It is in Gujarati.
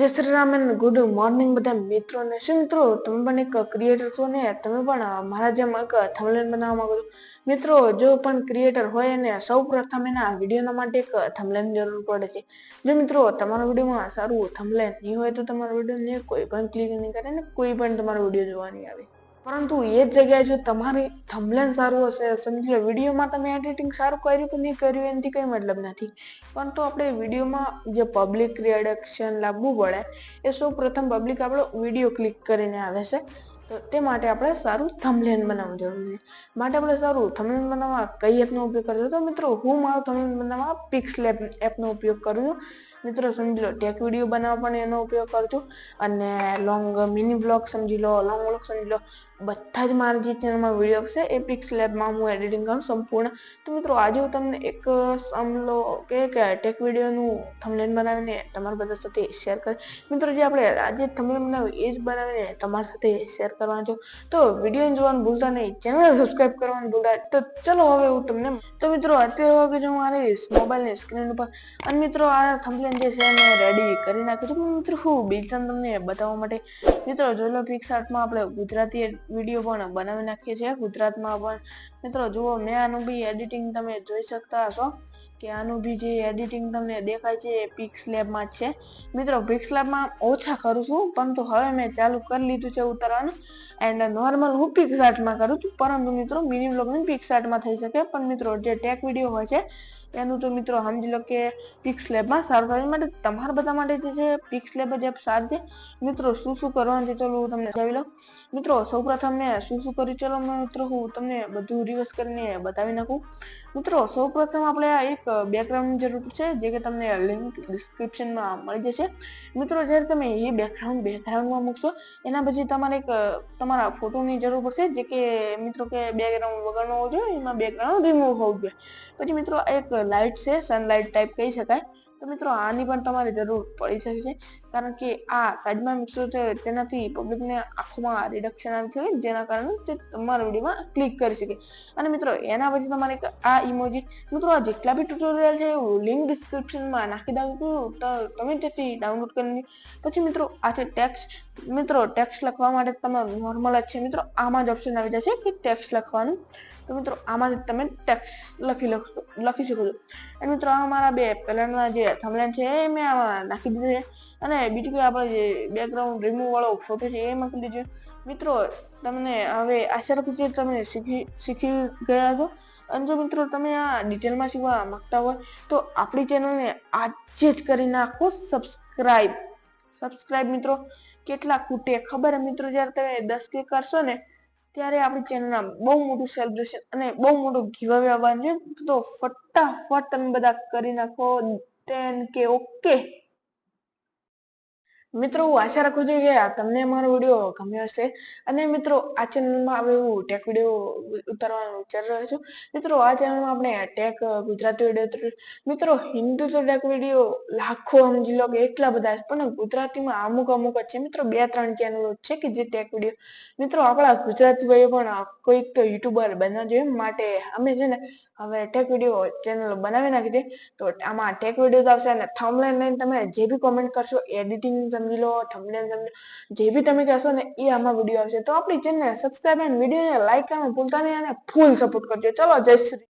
જય Shri Ram and good morning બધા મિત્રોને. શું મિત્રો, તમે પણ એક ક્રિએટર છો ને? તમે પણ મારા જેમ એક થમલેન બનાવવા માંગો છો? મિત્રો, જો પણ ક્રિએટર હોય ને, સૌ પ્રથમ એના વિડીયોના માટે એક થમલેન જરૂર પડે છે. જો મિત્રો, તમારા વિડીયોમાં સારું થમલેન નહીં હોય તો તમારા વિડીયોને કોઈ પણ ક્લિક નહીં કરે ને, કોઈ પણ તમારો વીડિયો જોવાની આવે. પરંતુ એ જ જગ્યાએ જો તમારી થંબલેન સારું હશે, સમજી વિડીયોમાં તમે એડિટિંગ સારું કર્યું કે નહીં કર્યું, એનાથી કંઈ મતલબ નથી. પરંતુ આપણે વિડીયોમાં જે પબ્લિક રિએડક્શન લાવવું પડે, એ સૌ પ્રથમ પબ્લિક આપણો વીડિયો ક્લિક કરીને આવે છે. તો તે માટે આપણે સારું થંબલેન બનાવવું જરૂરી છે. માટે આપણે સારું થંબલેન બનાવવા કઈ એપનો ઉપયોગ કરજો તો મિત્રો, હું મારો થંબલેન બનાવવા પિક્સલેબ એપનો ઉપયોગ કરું છું. મિત્રો, સમજી લો ટેક વીડિયો બનાવવા પણ એનો ઉપયોગ કરજો અને લોંગ મિની બ્લોગ સમજી લો લોંગ બ્લોગ સમજી લો બધા જ મારા જે ચેનલમાં વીડિયો છે, એ પિક્સ લેબમાં હું એડિટિંગ કરું સંપૂર્ણ. તો મિત્રો, આજે હું તમને એક સમલો, કે ટેક વિડીયોનું થમલેન બનાવીને તમારા બધા સાથે શેર કરી મિત્રો, જે આપણે આજે થમલેન બનાવ્યું, એ જ બનાવીને તમારા સાથે શેર કરવાનું છું. તો વીડિયો જોવાનું ભૂલતા નહીં. ચેનલ સબસ્ક્રાઈબ કરવાનું ભૂલતા તો ચલો હવે હું તમને, તો મિત્રો, અત્યારે કે જો મારી મોબાઈલની સ્ક્રીન ઉપર, અને મિત્રો, આ થમલેન જે છે, મેં રેડી કરી નાખ્યું છે. મિત્રો, હું બીજા તમને બતાવવા માટે, મિત્રો, જોઈ લો પિક્સ આર્ટમાં આપણે ગુજરાતી વીડિયો પણ બનાવી નાખીએ છીએ ગુજરાતમાં પણ. મિત્રો, જુઓ, મેં આનું બી એડિટિંગ તમે જોઈ શકતા હશો. કે આનું બી જે એડિટિંગ તમને દેખાય છે એ પિક્સ લેબમાં જ છે. મિત્રો પિક્સ લેબમાં ઓછા કરું છું, પરંતુ હવે મેં ચાલુ કરી લીધું છે ઉતારવાનું. એન્ડ નોર્મલ હું પિક્સ આર્ટમાં કરું છું, પરંતુ મિત્રો મિની બ્લોગની પિક્સ આર્ટમાં થઈ શકે. પણ મિત્રો, જે ટેક વીડિયો હોય છે, એનું તો મિત્રો સમજી લો કે પિક્સ લેબમાં સારું થાય માટે તમારા બધા માટે જે છે પિક્સ લેબ જ સારું છે. મિત્રો, શું શું કરવાનું છે, ચલો હું તમને કહી લઉં. મિત્રો, સૌપ્રથમ મેં શું શું કર્યું, ચલો મિત્રો, હું તમને બધું રિવર્સ કરીને બતાવી નાખું. મિત્રો, સૌપ્રથમ આપણે આ એક બેકગ્રાઉન્ડની જરૂર છે, જે કે તમને લિંક ડિસ્ક્રિપ્શનમાં મળી જશે. મિત્રો, જ્યારે તમે એ બેકગ્રાઉન્ડ બેકગ્રાઉન્ડમાં મૂકશો, એના પછી તમારે એક, તમારા ફોટોની જરૂર પડશે, જે કે મિત્રો કે બેકગ્રાઉન્ડ વગરનો હોવો જોઈએ એમાં બેકગ્રાઉન્ડ રિમૂવ હોવું જોઈએ. પછી મિત્રો એક લાઇટ છે સનલાઇટ ટાઈપ કહી શકાય. તો મિત્રો આની પણ તમારે જરૂર પડી શકે છે કારણ કે આ સાઈડમાં મિક્સર છે તેનાથી પબ્લિકને આંખોમાં રિડક્શન આવી શકે જેના કારણે તે તમારા વિડીયોમાં ક્લિક કરી શકે. અને મિત્રો, એના પછી તમારે આ ઇમોજી મિત્રો, આ જેટલા બી ટ્યુટોરિયલ છે લિંક ડિસ્ક્રિપ્શનમાં નાખી દઉં છું, તો તમે તેથી ડાઉનલોડ કરી પછી મિત્રો, આ છે ટેક્સ્ટ મિત્રો ટેક્સ્ટ લખવા માટે તમારું નોર્મલ જ છે. મિત્રો, આમાં જ ઓપ્શન આવી જશે કે ટેક્સ્ટ લખવાનું. તો મિત્રો, આમાંથી તમે ટેક્સ્ટ લખી લખી શકો છો. અને મિત્રો, આ મારા બે પહેલાના જે થમલેન છે, એ મેં આમાં નાખી દીધું છે. અને બીજું કોઈ આપણે જે બેકગ્રાઉન્ડ રિમૂવ વાળો ફોટો છે, એ મૂકી દીધો મિત્રો, તમને હવે આશા રાખું તમે શીખી શીખી ગયા છો અને જો મિત્રો, તમે આ ડિટેલમાં શીખવા માંગતા હોય, તો આપણી ચેનલને આજે જ કરી નાખો સબસ્ક્રાઈબ સબસ્ક્રાઈબ મિત્રો કેટલા ખૂટે ખબર મિત્રો, જ્યારે તમે દસ કે કરશો ને ત્યારે આપણી ચેનલના બહુ મોટું સેલિબ્રેશન અને બહુ મોટું ગીવ આવવાનું છે. તો ફટાફટ તમે બધા કરી નાખો. ટેન કે ઓકે મિત્રો, હું આશા રાખું છું કે તમને મારો વીડિયો ગમ્યો હશે. અને મિત્રો, આ ચેનલમાં હવે હું ટેક વીડિયો ઉતારવાનું વિચારી રહ્યો છું. મિત્રો, આ ચેનલમાં આપણે ટેક ગુજરાતી વીડિયો મિત્રો, હિન્દુ તો ટેક વીડિયો લાખો સમજી લો કે એટલા બધા પણ ગુજરાતીમાં અમુક અમુક જ છે. મિત્રો, બે ત્રણ ચેનલો છે કે જે ટેક વીડિયો મિત્રો, આપણા ગુજરાતી ભાઈઓ પણ કોઈક તો યુટ્યુબર બનવા જોઈએ માટે અમે છે ને હવે ટેક વીડિયો ચેનલ બનાવી નાખી છે. તો આમાં ટેક વીડિયો આવશે અને થંબનેલ લઈને તમે જે બી કોમેન્ટ કરશો એડિટિંગ સમજી લો થંબનેલ સમજી જે બી તમે કહેશો ને એ આમાં વીડિયો આવશે. તો આપણી ચેનલને સબસ્ક્રાઇબ એન્ડ વિડીયોને લાઈક કરવાનું ભૂલતા નહીં અને ફૂલ સપોર્ટ કરજો. ચલો, જય શ્રી